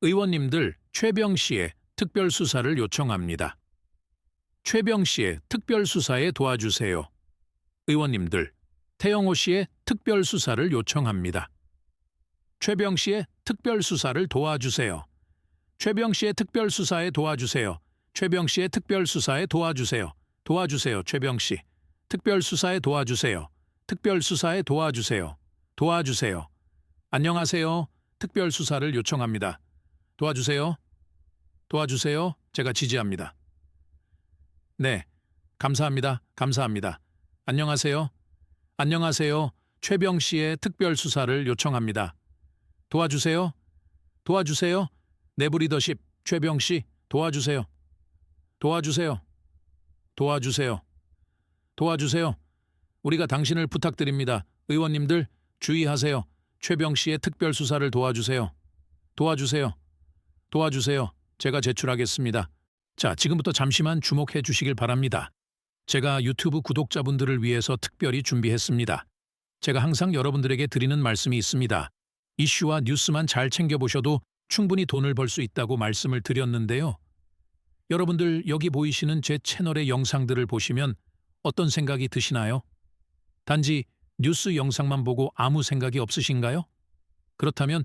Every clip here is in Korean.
의원님들 최병 씨의 특별 수사를 요청합니다. 최병 씨의 특별 수사에 도와주세요. 의원님들 태영호 씨의 특별 수사를 요청합니다. 최병 씨의 특별 수사를 도와주세요. 최병 씨의 특별 수사에 도와주세요. 최병 씨의 특별 수사에 도와주세요. 도와주세요. 최병 씨. 특별 수사에 도와주세요. 특별 수사에 도와주세요. 도와주세요. 안녕하세요. 특별 수사를 요청합니다. 도와주세요. 도와주세요. 제가 지지합니다. 네. 감사합니다. 감사합니다. 안녕하세요. 안녕하세요. 최병 씨의 특별 수사를 요청합니다. 도와주세요. 도와주세요. 내부 리더십 최병 씨 도와주세요. 도와주세요. 도와주세요. 도와주세요. 우리가 당신을 부탁드립니다. 의원님들 주의하세요. 최병 씨의 특별 수사를 도와주세요. 도와주세요. 도와주세요. 제가 제출하겠습니다. 자, 지금부터 잠시만 주목해 주시길 바랍니다. 제가 유튜브 구독자분들을 위해서 특별히 준비했습니다. 제가 항상 여러분들에게 드리는 말씀이 있습니다. 이슈와 뉴스만 잘 챙겨보셔도 충분히 돈을 벌 수 있다고 말씀을 드렸는데요. 여러분들 여기 보이시는 제 채널의 영상들을 보시면 어떤 생각이 드시나요? 단지 뉴스 영상만 보고 아무 생각이 없으신가요? 그렇다면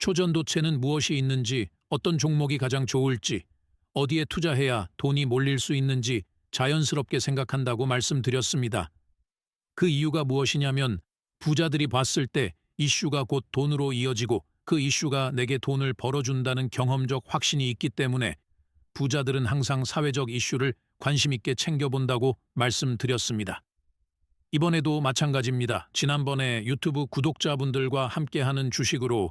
초전도체는 무엇이 있는지, 어떤 종목이 가장 좋을지, 어디에 투자해야 돈이 몰릴 수 있는지 자연스럽게 생각한다고 말씀드렸습니다. 그 이유가 무엇이냐면 부자들이 봤을 때 이슈가 곧 돈으로 이어지고 그 이슈가 내게 돈을 벌어준다는 경험적 확신이 있기 때문에 부자들은 항상 사회적 이슈를 관심 있게 챙겨본다고 말씀드렸습니다. 이번에도 마찬가지입니다. 지난번에 유튜브 구독자분들과 함께하는 주식으로